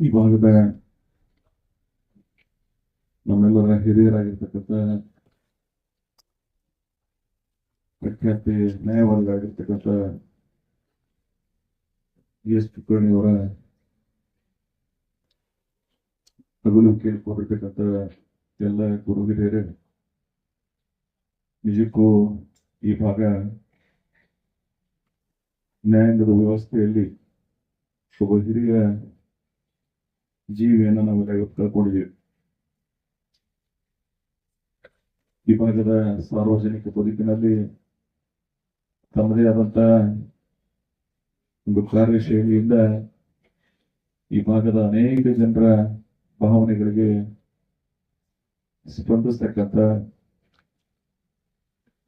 ಈ ಭಾಗದ ನಮ್ಮೆಲ್ಲರ ಹಿರಿಯರಾಗಿರ್ತಕ್ಕಂಥ ಪ್ರಖ್ಯಾತಿ ನ್ಯಾಯವಾದಿಗಳಾಗಿರ್ತಕ್ಕಂಥ ಜಿ ಎಸ್ ಅವರ ತಗುಲು ಕೇಳ್ಕೊಂಡಿರ್ತಕ್ಕಂಥ ಎಲ್ಲ ಗುರು ನಿಜಕ್ಕೂ ಈ ಭಾಗ ನ್ಯಾಯಾಂಗದ ವ್ಯವಸ್ಥೆಯಲ್ಲಿ ಒಬ್ಬ ಹಿರಿಯ ಜೀವಿಯನ್ನು ನಾವು ಕಳ್ಕೊಂಡಿದ್ದೀವಿ ಈ ಭಾಗದ ಸಾರ್ವಜನಿಕ ಬದುಕಿನಲ್ಲಿ ತಮ್ಮದೇ ಆದಂತ ಒಂದು ಕಾರ್ಯಶೈಲಿಯಿಂದ ಈ ಭಾಗದ ಅನೇಕ ಜನರ ಭಾವನೆಗಳಿಗೆ ಸ್ಪಂದಿಸ್ತಕ್ಕಂಥ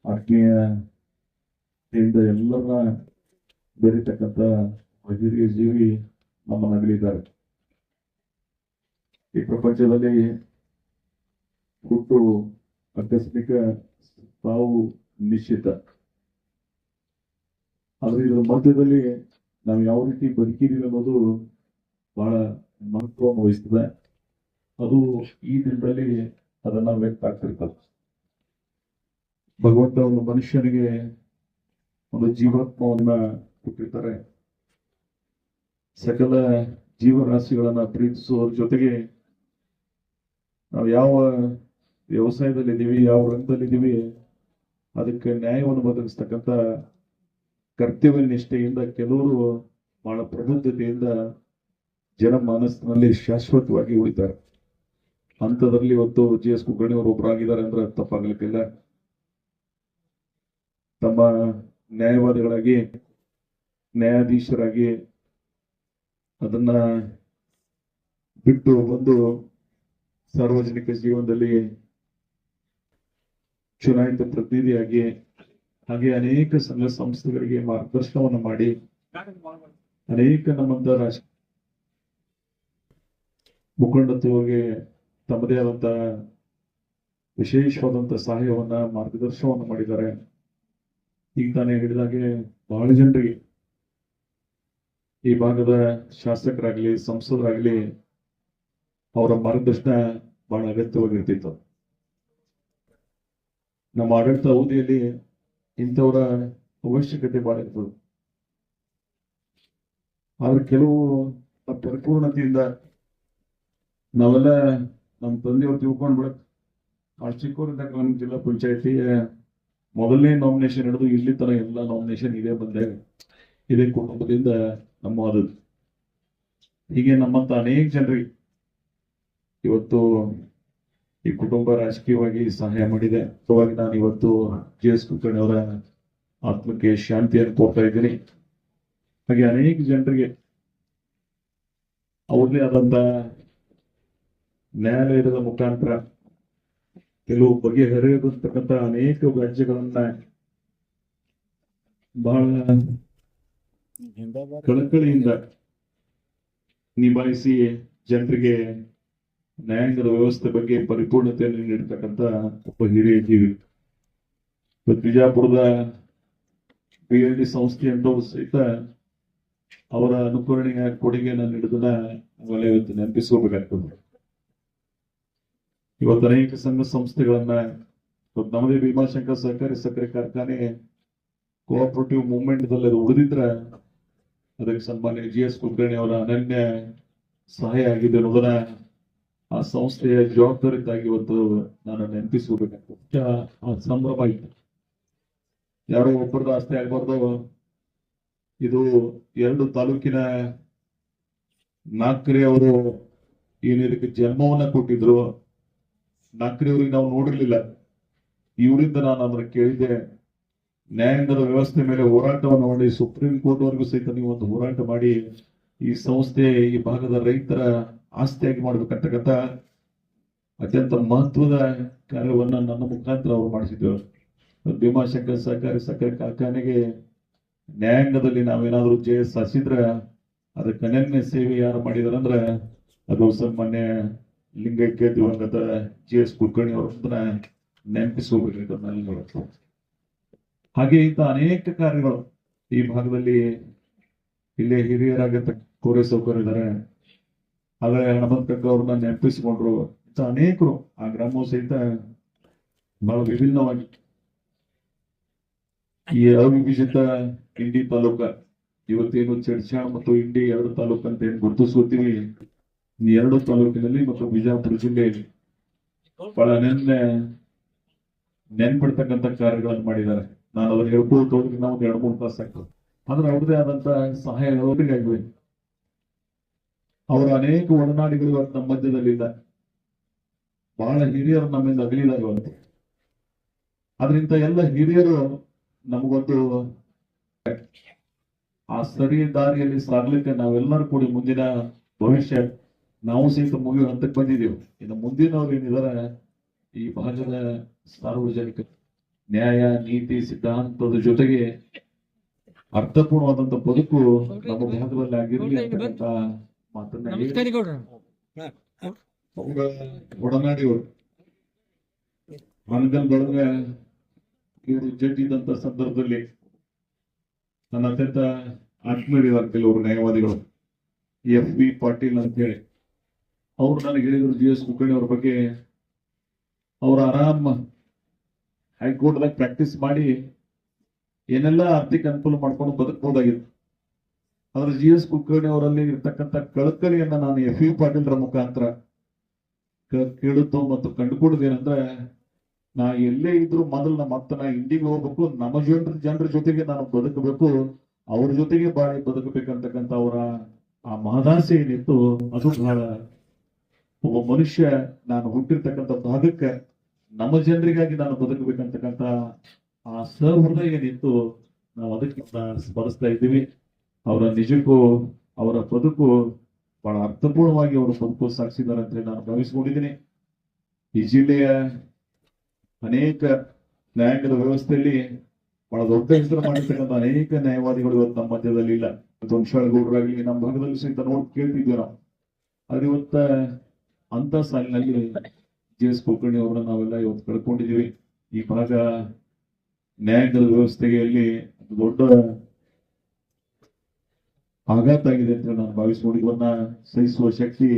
ಆತ್ಮೀಯ ಎಲ್ಲರನ್ನ ಬೆರೀತಕ್ಕಂಥ ಒಬ್ಬ ಹಿರಿಯ ಜೀವಿ ನಮ್ಮ ನಗಲಿದ್ದಾರೆ ಈ ಪ್ರಪಂಚದಲ್ಲಿ ಹುಟ್ಟು, ಆಕಸ್ಮಿಕ ಸಾವು ನಿಶ್ಚಿತ. ಆದ್ರೆ ಇದರ ಮಧ್ಯದಲ್ಲಿ ನಾವು ಯಾವ ರೀತಿ ಬದುಕಿದೀವಿ ಅನ್ನೋದು ಬಹಳ ಮಹತ್ವವನ್ನು ವಹಿಸ್ತದೆ. ಅದು ಈ ದಿನದಲ್ಲಿ ಅದನ್ನ ವ್ಯಕ್ತ ಆಗ್ತಿರ್ತದೆ. ಭಗವಂತ ಒಂದು ಮನುಷ್ಯನಿಗೆ ಒಂದು ಜೀವಾತ್ಮವನ್ನ ಕೊಟ್ಟಿರ್ತಾರೆ. ಸಕಲ ಜೀವರಾಶಿಗಳನ್ನ ಪ್ರೀತಿಸುವ ಜೊತೆಗೆ ನಾವು ಯಾವ ವ್ಯವಸಾಯದಲ್ಲಿದ್ದೀವಿ ಯಾವ ರಂಗದಲ್ಲಿದ್ದೀವಿ ಅದಕ್ಕೆ ನ್ಯಾಯವನ್ನು ಒದಗಿಸ್ತಕ್ಕಂಥ ಕರ್ತವ್ಯ ನಿಷ್ಠೆಯಿಂದ ಕೆಲವರು ಬಹಳ ಪ್ರಬುದ್ಧತೆಯಿಂದ ಜನಮಾನಸ್ಸಿನಲ್ಲಿ ಶಾಶ್ವತವಾಗಿ ಉಳಿತಾರೆ. ಅಂಥದ್ರಲ್ಲಿ ಇವತ್ತು ಜಿ ಎಸ್ ಕುಲಕರ್ಣಿ ಅವರು ಒಬ್ಬರಾಗಿದ್ದಾರೆ ಅಂದ್ರೆ ತಪ್ಪಾಗಲಿಕ್ಕಿಲ್ಲ. ತಮ್ಮ ನ್ಯಾಯವಾದಿಗಳಾಗಿ, ನ್ಯಾಯಾಧೀಶರಾಗಿ ಅದನ್ನ ಬಿಟ್ಟು ಒಂದು ಸಾರ್ವಜನಿಕ ಜೀವನದಲ್ಲಿ ಚುನಾಯಿತ ಪ್ರತಿನಿಧಿಯಾಗಿ ಹಾಗೆ ಅನೇಕ ಸಂಘ ಸಂಸ್ಥೆಗಳಿಗೆ ಮಾರ್ಗದರ್ಶನವನ್ನು ಮಾಡಿ ಅನೇಕ ನಮ್ಮಂತ ರಾಜ ಮುಖಂಡತ್ವಗೆ ತಮ್ಮದೇ ಆದಂತ ವಿಶೇಷವಾದಂತ ಸಹಾಯವನ್ನ, ಮಾರ್ಗದರ್ಶನವನ್ನು ಮಾಡಿದ್ದಾರೆ. ಈಗ ತಾನೇ ಹೇಳಿದಾಗೆ ಬಹಳ ಜನರಿಗೆ ಈ ಭಾಗದ ಶಾಸಕರಾಗ್ಲಿ, ಸಂಸದರಾಗ್ಲಿ ಅವರ ಮಾರ್ಗದರ್ಶನ ಬಹಳ ಅಗತ್ಯವಾಗಿರ್ತಿತ್ತು. ನಮ್ಮ ಆಡಳಿತ ಅವಧಿಯಲ್ಲಿ ಇಂಥವರ ಅವಶ್ಯಕತೆ ಬಹಳ ಇರ್ತದೆ ಆದ್ರೆ ಕೆಲವು ಪರಿಪೂರ್ಣತೆಯಿಂದ ನಾವೆಲ್ಲ ನಮ್ಮ ತಂದೆಯವ್ರು ತಿಳ್ಕೊಂಡ್ ಆ ಚಿಕ್ಕವರಿದ್ದಾಗ ನಮ್ಮ ಜಿಲ್ಲಾ ಪಂಚಾಯತಿ ಮೊದಲನೇ ನಾಮಿನೇಷನ್ ಹಿಡಿದು ಇಲ್ಲಿ ತರ ಎಲ್ಲ ನಾಮಿನೇಷನ್ ಇದೇ ಬಂದೆ ಇದೇ. ಕುಟುಂಬದಿಂದ ನಮ್ಮ ಆದದ್ದು ಹೀಗೆ ನಮ್ಮಂತ ಅನೇಕ ಜನರಿಗೆ ಇವತ್ತು ಈ ಕುಟುಂಬ ರಾಜಕೀಯವಾಗಿ ಸಹಾಯ ಮಾಡಿದೆ. ಸಲುವಾಗಿ ನಾನು ಇವತ್ತು ಜಿ ಎಸ್ ಕುಲಕರ್ಣಿ ಅವರ ಆತ್ಮಕ್ಕೆ ಶಾಂತಿಯನ್ನು ಕೋರ್ತಾ ಇದ್ದೀನಿ. ಹಾಗೆ ಅನೇಕ ಜನರಿಗೆ ಅವ್ರದೇ ಆದಂತ ನ್ಯಾಯಾಲಯದ ಮುಖಾಂತರ ಕೆಲವು ಬಗೆಹರಿಯತಕ್ಕಂತ ಅನೇಕ ವ್ಯಾಜ್ಯಗಳನ್ನ ಬಹಳ ಕಳಕಳಿಯಿಂದ ನಿಭಾಯಿಸಿ ಜನರಿಗೆ ನ್ಯಾಯಾಂಗದ ವ್ಯವಸ್ಥೆ ಬಗ್ಗೆ ಪರಿಪೂರ್ಣತೆಯನ್ನು ನೀಡತಕ್ಕಂತ ಒಬ್ಬ ಹಿರಿಯ ಜೀವಿ. ಬಿಜಾಪುರದ ಬಿ ಎಲ್ ಡಿ ಸಂಸ್ಥೆ ಸಹಿತ ಅವರ ಅನುಕರಣೆಯ ಕೊಡುಗೆಯನ್ನು ನೀಡಿದನ್ನ ನಾವೆಲ್ಲ ಇವತ್ತು ನೆನಪಿಸ್ಕೋಬೇಕಾಗ್ತದೆ ಇವತ್ತು ಅನೇಕ ಸಂಘ ಸಂಸ್ಥೆಗಳನ್ನ, ಇವತ್ತು ನಮ್ಮದೇ ಭೀಮಾಶಂಕರ್ ಸಹಕಾರಿ ಸಕ್ಕರೆ ಕಾರ್ಖಾನೆ ಕೋಆಪರೇಟಿವ್ ಮೂವ್ಮೆಂಟ್ ದಲ್ಲಿ ಅದು ಉಳಿದಿದ್ರ ಅದಕ್ಕೆ ಸನ್ಮಾನ್ಯ ಜಿ ಎಸ್ ಕುಲಕರ್ಣಿ ಅವರ ಅನನ್ಯ ಸಹಾಯ ಆಗಿದೆ ಅನ್ನೋದನ್ನ ಆ ಸಂಸ್ಥೆಯ ಜವಾಬ್ದಾರಿಯಿಂದಾಗಿ ಇವತ್ತು ನಾನು ನೆನಪಿಸ್ಕೋಬೇಕು ಸಂಭ್ರಮ ಇತ್ತು ಯಾರೋ ಒಬ್ಬರದ್ದು ಆಸ್ತಿ ಆಗ್ಬಾರ್ದು. ಇದು ಎರಡು ತಾಲೂಕಿನ ನಾಲ್ಕರೆ ಅವರು ಏನಿದಕ್ಕೆ ಇದಕ್ಕೆ ಜನ್ಮವನ್ನ ಕೊಟ್ಟಿದ್ರು. ನಾಲ್ಕರೆ ಅವ್ರಿಗೆ ನಾವು ನೋಡಿರ್ಲಿಲ್ಲ. ಇವರಿಂದ ನಾನು ಅದನ್ನ ಕೇಳಿದೆ. ನ್ಯಾಯಾಂಗದ ವ್ಯವಸ್ಥೆ ಮೇಲೆ ಹೋರಾಟವನ್ನು ಮಾಡಿ ಸುಪ್ರೀಂ ಕೋರ್ಟ್ ವರೆಗೂ ಸಹಿತ ನೀವು ಒಂದು ಹೋರಾಟ ಮಾಡಿ ಈ ಸಂಸ್ಥೆ ಈ ಭಾಗದ ರೈತರ ಆಸ್ತಿಯಾಗಿ ಮಾಡ್ಬೇಕಂತಕ್ಕಂಥ ಅತ್ಯಂತ ಮಹತ್ವದ ಕಾರ್ಯವನ್ನ ನನ್ನ ಮುಖಾಂತರ ಅವರು ಮಾಡಿಸಿದ್ರು ಭೀಮಾಶಂಕರ್ ಸಹಕಾರಿ ಸಕ್ಕರೆ ಕಾರ್ಖಾನೆಗೆ ನ್ಯಾಯಾಂಗದಲ್ಲಿ ನಾವೇನಾದ್ರೂ ಜಯ ಸಾಧಿಸಿದ್ರ ಅದಕ್ಕೆ ಅನನ್ಯ ಸೇವೆ ಯಾರು ಮಾಡಿದಾರಂದ್ರ ಅದು ಸನ್ಮಾನ್ಯ ಲಿಂಗೈಕ್ಯ ದಿವಂಗತ ಜಿ ಎಸ್ ಕುಲಕರ್ಣಿ ಅವರನ್ನ ನನ್ನೆಲ್ಲರೂ. ಹಾಗೆ ಇಂಥ ಅನೇಕ ಕಾರ್ಯಗಳು ಈ ಭಾಗದಲ್ಲಿ ಇಲ್ಲೇ ಹಿರಿಯರಾಗಿರ್ತಕ್ಕ ಇದ್ದಾರೆ ಆದ್ರೆ ಹಣಮಂತ ಅವ್ರನ್ನ ನೆನಪಿಸಿಕೊಂಡ್ರು ಇಂಥ ಅನೇಕರು ಆ ಗ್ರಾಮವು ಸಹಿತ ಬಹಳ ವಿಭಿನ್ನವಾಗಿ. ಈ ಅವಿಭಜಿತ ಇಂಡಿ ತಾಲೂಕ, ಇವತ್ತೇನು ಚರ್ಚಾ ಮತ್ತು ಇಂಡಿ ಎರಡು ತಾಲೂಕು ಅಂತ ಏನ್ ಗುರುತಿಸ್ಕೊತೀವಿ? ಈ ಎರಡು ತಾಲೂಕಿನಲ್ಲಿ ಮತ್ತು ಬಿಜಾಪುರ ಜಿಲ್ಲೆಯಲ್ಲಿ ಬಹಳ ನೆನ್ನೆ ನೆನ್ಪಿಡ್ತಕ್ಕಂಥ ಕಾರ್ಯಗಳನ್ನು ಮಾಡಿದ್ದಾರೆ. ನಾನು ಅದನ್ನ ಹೇಳ್ಕೊಳ್ತೋದ್ರಿಂದ ಒಂದು ಎರಡು ಮೂರು ತಾಸು ಆಗ್ತದೆ. ಆದ್ರೆ ಅವ್ರದೇ ಆದಂತ ಸಹಾಯ ಅವರಿಗಾಗಿವೆ ಅವರ ಅನೇಕ ಒಡನಾಡಿಗಳು ಇವತ್ತು ನಮ್ಮ ಮಧ್ಯದಲ್ಲಿಲ್ಲ. ಬಹಳ ಹಿರಿಯರು ನಮ್ಮಿಂದ ಅಗಲಿದ್ದಾರೆ ಇವತ್ತು. ಅದರಿಂದ ಎಲ್ಲ ಹಿರಿಯರು ನಮಗೊಂದು ಆ ಸರಿ ದಾರಿಯಲ್ಲಿ ಸಾಗ್ಲಿಕ್ಕೆ ನಾವೆಲ್ಲರೂ ಕೂಡಿ ಮುಂದಿನ ಭವಿಷ್ಯ ನಾವು ಸಹಿತ ಮುಗಿಯೋ ಹಂತಕ್ಕೆ ಬಂದಿದ್ದೀವಿ. ಇನ್ನು ಮುಂದಿನವ್ರು ಏನಿದ್ದಾರೆ, ಈ ಭಾಗದ ಸಾರ್ವಜನಿಕ ನ್ಯಾಯ, ನೀತಿ, ಸಿದ್ಧಾಂತದ ಜೊತೆಗೆ ಅರ್ಥಪೂರ್ಣವಾದಂತ ಬದುಕು ನಮ್ಮ ಭಾಗದಲ್ಲಿ ಆಗಿರಲಿ ಅಂತಕ್ಕಂಥ ಮನಗಲ್ದೊಳಗ ಇವರು ಸಂದರ್ಭದಲ್ಲಿ ನನ್ನ ಅತ್ಯಂತ ಆತ್ಮೀಯರಿದ್ದಾರೆ ಕೆಲವರು ನ್ಯಾಯವಾದಿಗಳು ಎಫ್ ಬಿ ಪಾಟೀಲ್ ಅಂತ ಹೇಳಿ. ಅವ್ರು ನನಗೆ ಹೇಳಿದ್ರು ಜಿ ಎಸ್ ಕುಲಕರ್ಣಿ ಅವ್ರ ಬಗ್ಗೆ ಅವ್ರ ಆರಾಮ್ ಹೈಕೋರ್ಟ್ದಾಗ ಪ್ರಾಕ್ಟೀಸ್ ಮಾಡಿ ಏನೆಲ್ಲ ಆರ್ಥಿಕ ಅನುಕೂಲ ಮಾಡ್ಕೊಂಡು ಬದುಕಬಹುದಾಗಿತ್ತು ಆದ್ರೆ ಜಿ ಎಸ್ ಕುಲಕರ್ಣಿ ಅವರಲ್ಲಿ ಇರ್ತಕ್ಕಂಥ ಕಳಕಳಿಯನ್ನ ನಾನು ಎಫ್ ಯು ಪಾಟೀಲ್ರ ಮುಖಾಂತರ ಕೇಳುತ್ತೋ ಮತ್ತು ಕಂಡುಕೊಂಡದೇನಂದ್ರೆ ನಾ ಎಲ್ಲೇ ಇದ್ರು ಮೊದಲು ನಮ್ಮ ಅತ್ತನ ಇಂಡಿಗೆ ಹೋಗ್ಬೇಕು, ನಮ್ಮ ಜನರ ಜನರ ಜೊತೆಗೆ ನಾನು ಬದುಕಬೇಕು, ಅವ್ರ ಜೊತೆಗೆ ಬಾಳಿ ಬದುಕಬೇಕಂತಕ್ಕಂಥ ಅವರ ಆ ಮಹದಾಸೆ ಏನಿತ್ತು, ಅದು ಬಹಳ ಒಬ್ಬ ಮನುಷ್ಯ ನಾನು ಹುಟ್ಟಿರ್ತಕ್ಕಂಥ ಭಾಗಕ್ಕೆ ನಮ್ಮ ಜನರಿಗಾಗಿ ನಾನು ಬದುಕಬೇಕಂತಕ್ಕಂಥ ಆ ಸಹೃದಯ ಏನಿತ್ತು, ನಾವು ಅದಕ್ಕೆ ಸ್ಮರಿಸ್ತಾ ಇದ್ದೀವಿ. ಅವರ ನಿಜಕ್ಕೂ, ಅವರ ಬದುಕು ಬಹಳ ಅರ್ಥಪೂರ್ಣವಾಗಿ ಅವರು ಬದುಕು ಸಾಗಿಸಿದ್ದಾರೆ ಅಂತ ನಾನು ಭಾವಿಸ್ಕೊಂಡಿದ್ದೀನಿ. ಈ ಜಿಲ್ಲೆಯ ಅನೇಕ ನ್ಯಾಯಾಂಗದ ವ್ಯವಸ್ಥೆಯಲ್ಲಿ ಬಹಳ ದೊಡ್ಡ ಹೆಸರು ಮಾಡಿರ್ತಕ್ಕಂಥ ಅನೇಕ ನ್ಯಾಯವಾದಿಗಳು ಇವತ್ತು ನಮ್ಮ ಮಧ್ಯದಲ್ಲಿ ಇಲ್ಲ. ವಂಶಾಳಗೌಡರಾಗಲಿ ನಮ್ಮ ಭಾಗದಲ್ಲಿ ಸಹಿತ ನೋಡಿ ಕೇಳ್ತಿದ್ವಿ ನಾವು. ಆದ್ರೆ ಇವತ್ತ ಅಂತ ಸಾಲಿನಲ್ಲಿ ಜಿ ಎಸ್ ಕುಲಕರ್ಣಿ ಅವರನ್ನ ನಾವೆಲ್ಲ ಇವತ್ತು ಕಳ್ಕೊಂಡಿದ್ದೀವಿ. ಈ ಭಾಗ ನ್ಯಾಯಾಂಗದ ವ್ಯವಸ್ಥೆಯಲ್ಲಿ ದೊಡ್ಡ ಆಘಾತ ಆಗಿದೆ ಅಂತ ನಾನು ಭಾವಿಸ್ಕೊಂಡು ಇವನ್ನ ಸಹಿಸುವ ಶಕ್ತಿ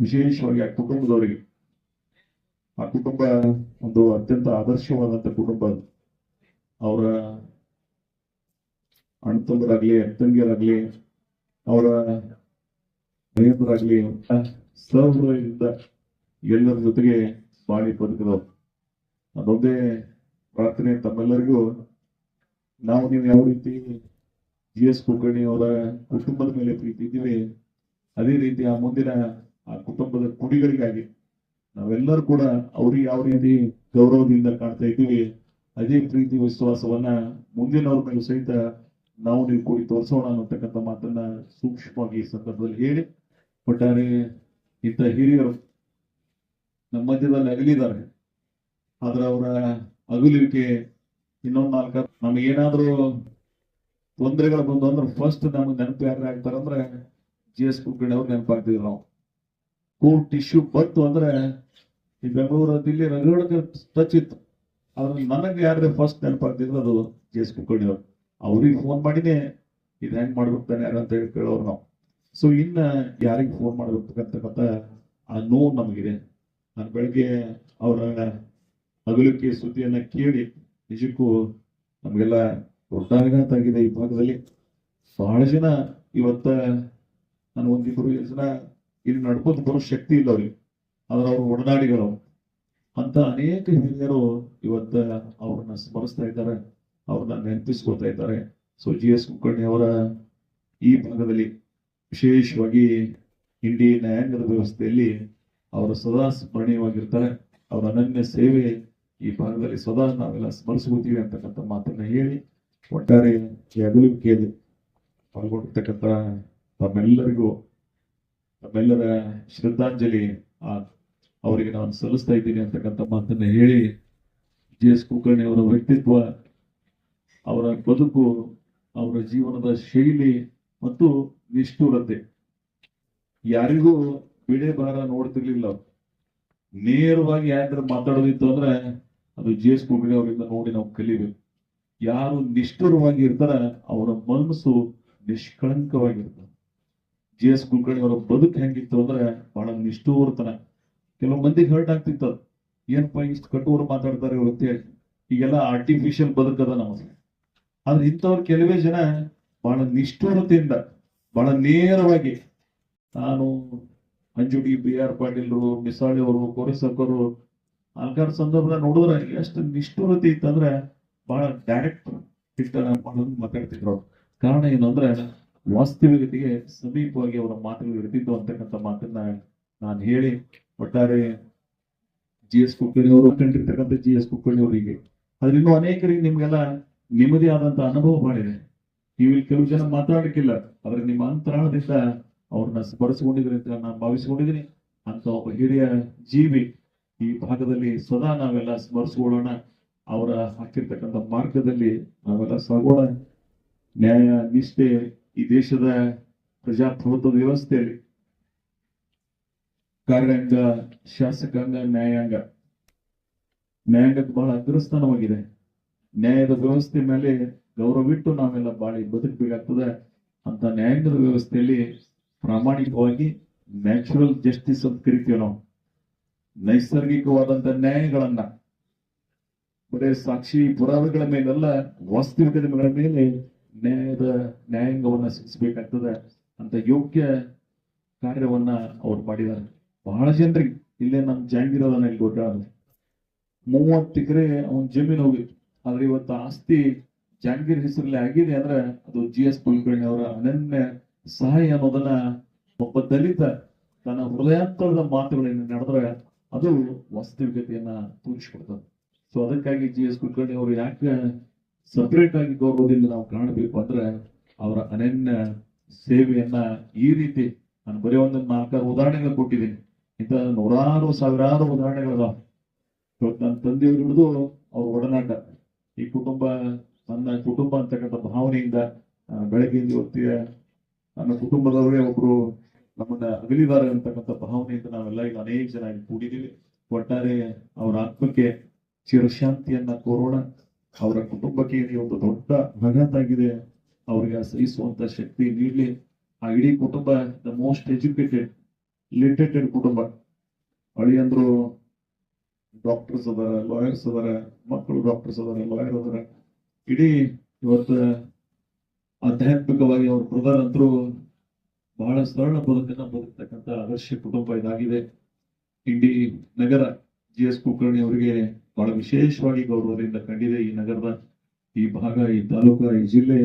ವಿಶೇಷವಾಗಿ ಆ ಕುಟುಂಬದವರಿಗೆ. ಆ ಕುಟುಂಬ ಒಂದು ಅತ್ಯಂತ ಆದರ್ಶವಾದಂತ ಕುಟುಂಬ ಅದು. ಅವರ ಅಣ್ಣತಮ್ಮರಾಗ್ಲಿ ಅಕ್ಕಂಗಿಯರಾಗ್ಲಿ ಅವರ ಮನೆಯರಾಗ್ಲಿ ಸಹೃದಯದಿಂದ ಎಲ್ಲರ ಜೊತೆಗೆ ಬಾಳಿ ಬದುಕಿದವರು. ಅದೊಂದೇ ಪ್ರಾರ್ಥನೆ ತಮ್ಮೆಲ್ಲರಿಗೂ. ನಾವು ನೀವು ಯಾವ ರೀತಿ ಜಿ ಎಸ್ ಕುಲಕರ್ಣಿ ಅವರ ಕುಟುಂಬದ ಮೇಲೆ ಪ್ರೀತಿ ಇದ್ದೀವಿ ಅದೇ ರೀತಿ ಆ ಮುಂದಿನ ಆ ಕುಟುಂಬದ ಕುಡಿಗಳಿಗಾಗಿ ನಾವೆಲ್ಲರೂ ಕೂಡ ಅವ್ರಿಗೆ ಯಾವ ರೀತಿ ಗೌರವದಿಂದ ಕಾಣ್ತಾ ಇದ್ದೀವಿ, ಅದೇ ಪ್ರೀತಿ ವಿಶ್ವಾಸವನ್ನ ಮುಂದಿನವ್ರ ಮೇಲೆ ಸಹಿತ ನಾವು ನೀವು ಕೂಡಿ ತೋರಿಸೋಣ ಅನ್ನತಕ್ಕಂಥ ಮಾತನ್ನ ಸೂಕ್ಷ್ಮವಾಗಿ ಈ ಸಂದರ್ಭದಲ್ಲಿ ಹೇಳಿ. ಒಟ್ಟಾರೆ ಇಂಥ ಹಿರಿಯರು ನಮ್ಮ ಮಧ್ಯದಲ್ಲಿ ಅಗಲಿದ್ದಾರೆ. ಆದ್ರೆ ಅವರ ಅಗಲಿರಿಕೆ ಇನ್ನೊಂದ್ ನಾಲ್ಕು ನಮಗೇನಾದ್ರೂ ತೊಂದರೆಗಳು ಬಂದು ಅಂದ್ರೆ ಫಸ್ಟ್ ನಮ್ಗೆ ನೆನಪು ಯಾರು ಆಗ್ತಾರಂದ್ರೆ ಜಿ ಎಸ್ ಕುಲಕರ್ಣಿ ಅವ್ರು ನೆನಪಾಗ್ತಿದ್ರು ನಾವು. ಕೋರ್ಟ್ ಟಿಶ್ಯೂ ಬಂತು ಅಂದ್ರೆ ಈ ಬೆಂಗಳೂರು, ದಿಲ್ಲಿ ರಗಡಕ್ಕೆ ಟಚ್ ಇತ್ತು. ಅದ್ರಲ್ಲಿ ನನಗೆ ಯಾರೇ ಫಸ್ಟ್ ನೆನಪಾಗ್ತಿದ್ರು ಅದು ಜಿ ಎಸ್ ಕುಲಕರ್ಣಿ ಅವರು. ಅವ್ರಿಗೆ ಫೋನ್ ಮಾಡಿನೇ ಇದು ಹೆಂಗ್ ಮಾಡ್ಬೇಕು ತಾನೆ ಯಾರು ಅಂತ ಹೇಳಿ ಕೇಳೋರು ನಾವು. ಸೊ ಇನ್ನ ಯಾರಿಗೆ ಫೋನ್ ಮಾಡ್ಬೇಕಂತಕ್ಕಂಥ ಆ ನೋವು ನಮಗಿದೆ. ನಾನು ಬೆಳಗ್ಗೆ ಅವರ ಅಗಲಿಕೆ ಸುದ್ದಿಯನ್ನ ಕೇಳಿ, ನಿಜಕ್ಕೂ ನಮಗೆಲ್ಲ ಆಗಿದೆ. ಈ ಭಾಗದಲ್ಲಿ ಬಹಳ ಜನ ಇವತ್ತ ನಾನು ಒಂದಿಬ್ಬರು ಜನ ಇಲ್ಲಿ ನಡ್ಕೊಂಡು ಬರೋ ಶಕ್ತಿ ಇಲ್ಲ ಅವ್ರಿಗೆ. ಆದ್ರೆ ಅವ್ರ ಒಡನಾಡಿಗಳು ಅಂತ ಅನೇಕ ಹಿರಿಯರು ಇವತ್ತ ಅವ್ರನ್ನ ಸ್ಮರಿಸ್ತಾ ಇದ್ದಾರೆ. ಅವ್ರನ್ನ ನೆನಪಿಸ್ಕೊಳ್ತಾ ಇದ್ದಾರೆ. ಸೊ ಜಿ ಎಸ್ ಕುಲಕರ್ಣಿ ಅವರ ಈ ಭಾಗದಲ್ಲಿ ವಿಶೇಷವಾಗಿ ಇಂಡಿ ನ್ಯಾಯಾಂಗದ ವ್ಯವಸ್ಥೆಯಲ್ಲಿ ಅವರು ಸದಾ ಸ್ಮರಣೀಯವಾಗಿರ್ತಾರೆ. ಅವರ ಅನನ್ಯ ಸೇವೆ ಈ ಭಾಗದಲ್ಲಿ ಸದಾ ನಾವೆಲ್ಲ ಸ್ಮರಿಸ್ಕೋತೀವಿ ಅಂತಕ್ಕಂಥ ಮಾತನ್ನ ಹೇಳಿ ಒಟ್ಟಾರೆ ಈ ಅಗಲುವಿಕೆಯಲ್ಲಿ ಪಾಲ್ಗೊಂಡಿರ್ತಕ್ಕಂಥ ತಮ್ಮೆಲ್ಲರಿಗೂ, ತಮ್ಮೆಲ್ಲರ ಶ್ರದ್ಧಾಂಜಲಿ ಅವರಿಗೆ ನಾನು ಸಲ್ಲಿಸ್ತಾ ಇದ್ದೀನಿ ಅಂತಕ್ಕಂಥ ಮಾತನ್ನ ಹೇಳಿ ಜಿ ಎಸ್ ಕುಲಕರ್ಣಿ ಅವರ ವ್ಯಕ್ತಿತ್ವ, ಅವರ ಬದುಕು, ಅವರ ಜೀವನದ ಶೈಲಿ ಮತ್ತು ನಿಷ್ಠುರತೆ. ಯಾರಿಗೂ ಬಿಡೆ ಭಾರ ನೋಡ್ತಿರ್ಲಿಲ್ಲ ನೇರವಾಗಿ ಯಾರಾದ್ರೂ ಮಾತಾಡೋದಿತ್ತು ಅಂದ್ರೆ ಅದು ಜಿ ಎಸ್ ಕುಲಕರ್ಣಿ ಅವರಿಂದ ನೋಡಿ ನಾವು ಕಲಿಬೇಕು. ಯಾರು ನಿಷ್ಠುರವಾಗಿ ಇರ್ತಾರ ಅವರ ಮನಸ್ಸು ನಿಷ್ಕಳಂಕವಾಗಿರ್ತದೆ. ಜಿ ಎಸ್ ಕುಲಕರ್ಣಿ ಅವರ ಬದುಕು ಹೆಂಗಿತ್ತು ಅಂದ್ರೆ ಬಹಳ ನಿಷ್ಠೂರ್ತನ. ಕೆಲವು ಮಂದಿಗೆ ಹರ್ಟ್ ಆಗ್ತಿತ್ತು. ಏನಪ್ಪ ಇಷ್ಟು ಕಟ್ಟುವರು ಮಾತಾಡ್ತಾರೆ ಅಂತೇಳಿ ಈಗೆಲ್ಲ ಆರ್ಟಿಫಿಷಿಯಲ್ ಬದುಕದ ನಮಗೆ ಆದ್ರೆ ಇಂಥವ್ರು ಕೆಲವೇ ಜನ ಬಹಳ ನಿಷ್ಠೂರತೆಯಿಂದ, ಬಹಳ ನೇರವಾಗಿ ನಾನು ಅಂಜುಡಿ, ಬಿ ಆರ್ ಪಾಟೀಲ್ರು ಮಿಸಾಳಿ ಅವರು ಕೋರಿಸಕ್ಕರು ಹಲವಾರು ಸಂದರ್ಭದಲ್ಲಿ ನೋಡಿದ್ರೆ ಎಷ್ಟು ನಿಷ್ಠುರತೆ ಇತ್ತಂದ್ರೆ ಬಹಳ ಡೈರೆಕ್ಟ್ ಮಾಡೋದು ಮಾತಾಡ್ತಿದ್ರು. ಅವರು ಕಾರಣ ಏನು ಅಂದ್ರೆ, ವಾಸ್ತವಿಕತೆಗೆ ಸಮೀಪವಾಗಿ ಅವರ ಮಾತುಗಳು ಇರ್ತಿದ್ದು ಅಂತಕ್ಕಂಥ ಮಾತನ್ನ ನಾನು ಹೇಳಿ, ಒಟ್ಟಾರೆ ಜಿ ಎಸ್ ಕುಕ್ಕಣಿ ಅವರು ಕಂಡಿರ್ತಕ್ಕಂಥ ಜಿ ಎಸ್ ಕುಕ್ಕಣಿ ಅವರಿಗೆ ಅದರಿಂದ ಅನೇಕರಿಗೆ ನಿಮ್ಗೆಲ್ಲ ನಿಮ್ಮದೇ ಆದಂತ ಅನುಭವ ಮಾಡಿದೆ ನೀವು ಇಲ್ಲಿ ಕೆಲವು ಜನ ಮಾತಾಡಕ್ಕಿಲ್ಲ ಆದ್ರೆ ನಿಮ್ಮ ಅಂತರಾಳದಿಂದ ಅವ್ರನ್ನ ಸ್ಮರಿಸಿಕೊಂಡಿದ್ರಿ ಅಂತ ನಾನು ಭಾವಿಸಿಕೊಂಡಿದ್ದೀನಿ. ಅಂತ ಒಬ್ಬ ಹಿರಿಯ ಜೀವಿ ಈ ಭಾಗದಲ್ಲಿ ಸದಾ ನಾವೆಲ್ಲ ಸ್ಮರಿಸಿಕೊಳ್ಳೋಣ. ಅವರ ಹಾಕಿರ್ತಕ್ಕಂಥ ಮಾರ್ಗದಲ್ಲಿ ನಾವೆಲ್ಲ ಸಾಗೋಣ ನ್ಯಾಯ ನಿಷ್ಠೆ ಈ ದೇಶದ ಪ್ರಜಾಪ್ರಭುತ್ವ ವ್ಯವಸ್ಥೆಯಲ್ಲಿ ಕಾರ್ಯಾಂಗ, ಶಾಸಕಾಂಗ, ನ್ಯಾಯಾಂಗ. ನ್ಯಾಯಾಂಗಕ್ಕೆ ಬಹಳ ಅಗ್ರಸ್ಥಾನವಾಗಿದೆ. ನ್ಯಾಯದ ವ್ಯವಸ್ಥೆ ಮೇಲೆ ಗೌರವಿಟ್ಟು ನಾವೆಲ್ಲ ಬಾಳಿ ಬದುಕಬೇಕಾಗ್ತದೆ ಅಂತ ನ್ಯಾಯಾಂಗದ ವ್ಯವಸ್ಥೆಯಲ್ಲಿ ಪ್ರಾಮಾಣಿಕವಾಗಿ ನ್ಯಾಚುರಲ್ ಜಸ್ಟಿಸ್ ಅಂತ ಕರಿತೀವಿ ನಾವು. ನೈಸರ್ಗಿಕವಾದಂತ ನ್ಯಾಯಗಳನ್ನ ಬರೇ ಸಾಕ್ಷಿ ಪುರಾವೆಗಳ ಮೇಲೆಲ್ಲ ವಾಸ್ತವಿಕತೆಗಳ ಮೇಲೆ ನ್ಯಾಯದ ನ್ಯಾಯಾಂಗವನ್ನ ಸಿಗಿಸಬೇಕಾಗ್ತದೆ ಅಂತ ಯೋಗ್ಯ ಕಾರ್ಯವನ್ನ ಅವ್ರು ಮಾಡಿದ್ದಾರೆ. ಬಹಳ ಜನರಿಗೆ, ಇಲ್ಲೇ ನಮ್ಮ ಜಾಂಗಿರೋದನ್ನ ಇಲ್ಲಿ ದೊಡ್ಡ ಮೂವತ್ತು ಎಕರೆ ಅವನ್ ಜಮೀನು ಹೋಗಿತ್ತು ಆದ್ರೆ ಇವತ್ತು ಆಸ್ತಿ ಜಾಂಗೀರ್ ಹೆಸರಲ್ಲಿ ಆಗಿದೆ ಅಂದ್ರೆ ಅದು ಜಿ ಎಸ್ ಕುಲಕರ್ಣಿ ಅವರ ಅನನ್ಯ ಸಹಾಯ ಅನ್ನೋದನ್ನ ಒಬ್ಬ ದಲಿತ ತನ್ನ ಹೃದಯಾಂತರದ ಮಾತುಗಳನ್ನು ನಡೆದ್ರೆ ಅದು ವಾಸ್ತವಿಕತೆಯನ್ನ ತೋರಿಸ್ಕೊಡ್ತದೆ. ಸೊ ಅದಕ್ಕಾಗಿ ಜಿ ಎಸ್ ಕುಲಕರ್ಣಿ ಅವರು ಯಾಕೆ ಸಪರೇಟ್ ಆಗಿ ಗೌರವದಿಂದ ನಾವು ಕಾಣಬೇಕು ಅಂದ್ರೆ ಅವರ ಅನನ್ಯ ಸೇವೆಯನ್ನ ಈ ರೀತಿ ನಾನು ಬರೀ ಒಂದು ನಾಲ್ಕಾರು ಉದಾಹರಣೆಗಳು ಕೊಟ್ಟಿದ್ದೀನಿ. ಇಂಥ ನೂರಾರು, ಸಾವಿರಾರು ಉದಾಹರಣೆಗಳದಾವ. ಇವತ್ತು ನನ್ನ ತಂದೆಯವರು ಹಿಡಿದು ಅವ್ರ ಒಡನಾಟ. ಈ ಕುಟುಂಬ, ನನ್ನ ಕುಟುಂಬ ಅಂತಕ್ಕಂಥ ಭಾವನೆಯಿಂದ ಬೆಳಗ್ಗೆಯಿಂದ ಇವತ್ತಿಗೆ ನನ್ನ ಕುಟುಂಬದವರೇ ಒಬ್ರು ನಮ್ಮನ್ನ ಅಗಲಿದ್ದಾರೆ ಅಂತಕ್ಕಂಥ ಭಾವನೆಯಿಂದ ನಾವೆಲ್ಲ ಈಗ ಅನೇಕ ಜನ ಕೂಡಿದ್ದೀವಿ. ಒಟ್ಟಾರೆ ಅವರ ಆತ್ಮಕ್ಕೆ ಚಿರಶಾಂತಿಯನ್ನ ಕೋರೋಣ ಅವರ ಕುಟುಂಬಕ್ಕೆ ಒಂದು ದೊಡ್ಡ ಆಗಿದೆ ಅವರಿಗೆ ಸಹಿಸುವಂತ ಶಕ್ತಿ ನೀಡಲಿ. ಆ ಇಡೀ ಕುಟುಂಬ ದ ಮೋಸ್ಟ್ ಎಜುಕೇಟೆಡ್ ಲಿಟರೇಟೆಡ್ ಕುಟುಂಬ. ಅಳಿಯಂದ್ರು ಡಾಕ್ಟರ್ಸ್ ಅದಾರ ಲಾಯರ್ಸ್ ಅದಾರ, ಮಕ್ಕಳು ಡಾಕ್ಟರ್ಸ್ ಅದಾರ ಲಾಯರ್ ಅದಾರ. ಇಡೀ ಇವತ್ತು ಆಧ್ಯಾತ್ಮಿಕವಾಗಿ ಅವ್ರ ಬ್ರದರ್ ಅಂತರೂ ಬಹಳ ಸರಳ ಬದುಕನ್ನ ಬದುಕ್ತಕ್ಕಂಥ ಆದರ್ಶ ಕುಟುಂಬ ಇದಾಗಿದೆ. ಇಡೀ ನಗರ ಜಿ ಎಸ್ ಕುಲಕರ್ಣಿ ಅವರಿಗೆ ಬಹಳ ವಿಶೇಷವಾಗಿ ಗೌರವದಿಂದ ಕಂಡಿದೆ. ಈ ನಗರದ ಈ ಭಾಗ, ಈ ತಾಲೂಕ, ಈ ಜಿಲ್ಲೆ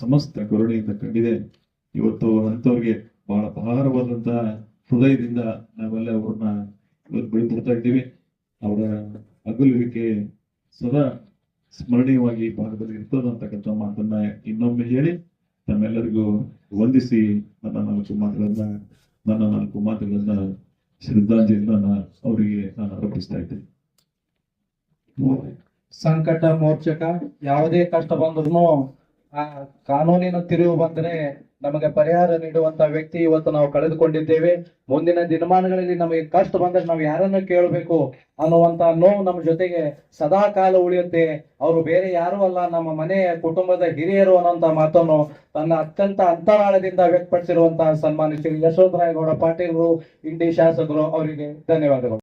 ಸಮಸ್ತ ಕರುಣೆಯಿಂದ ಕಂಡಿದೆ. ಇವತ್ತು ಅಂಥವ್ರಿಗೆ ಬಹಳ ಭಾರವಾದಂತ ಹೃದಯದಿಂದ ನಾವೆಲ್ಲ ಅವ್ರನ್ನ ಇವತ್ತು ಬಳಿಬಿಡ್ತಾ ಇದ್ದೀವಿ. ಅವರ ಅಗಲುವಿಕೆ ಸದಾ ಸ್ಮರಣೀಯವಾಗಿ ಭಾಗದಲ್ಲಿ ಇರ್ತದೆ ಅಂತಕ್ಕಂಥ ಮಾತನ್ನ ಇನ್ನೊಮ್ಮೆ ಹೇಳಿ ತಮ್ಮೆಲ್ಲರಿಗೂ ವಂದಿಸಿ ನನ್ನ ನಾಲ್ಕು ಮಾತುಗಳನ್ನ, ನನ್ನ ನಾಲ್ಕು ಮಾತುಗಳನ್ನ ಶ್ರದ್ಧಾಂಜಲಿ ನಾನು ಅವರಿಗೆ ನಾನು ಅರ್ಪಿಸ್ತಾ ಇದ್ದೇನೆ. ಸಂಕಟ ಮೋರ್ಚಕ ಯಾವುದೇ ಕಷ್ಟ ಬಂದ್ರು ಆ ಕಾನೂನಿನ ತಿರುವು ಬಂದ್ರೆ ನಮಗೆ ಪರಿಹಾರ ನೀಡುವಂತ ವ್ಯಕ್ತಿ ಇವತ್ತು ನಾವು ಕಳೆದುಕೊಂಡಿದ್ದೇವೆ. ಮುಂದಿನ ದಿನಮಾನಗಳಲ್ಲಿ ನಮಗೆ ಕಷ್ಟ ಬಂದ್ರೆ ನಾವು ಯಾರನ್ನ ಕೇಳಬೇಕು ಅನ್ನುವಂತ ನೋವು ನಮ್ಮ ಜೊತೆಗೆ ಸದಾ ಕಾಲ ಉಳಿಯುತ್ತೆ. ಅವರು ಬೇರೆ ಯಾರು ಅಲ್ಲ, ನಮ್ಮ ಮನೆಯ ಕುಟುಂಬದ ಹಿರಿಯರು ಅನ್ನುವಂತ ಮಾತನ್ನು ತನ್ನ ಅತ್ಯಂತ ಅಂತರಾಳದಿಂದ ವ್ಯಕ್ತಪಡಿಸಿರುವಂತಹ ಸನ್ಮಾನ್ಯ ಶ್ರೀ ಯಶವಂತರಾಯಗೌಡ ಪಾಟೀಲ್ರು, ಇಂಡಿ ಶಾಸಕರು ಅವರಿಗೆ ಧನ್ಯವಾದಗಳು.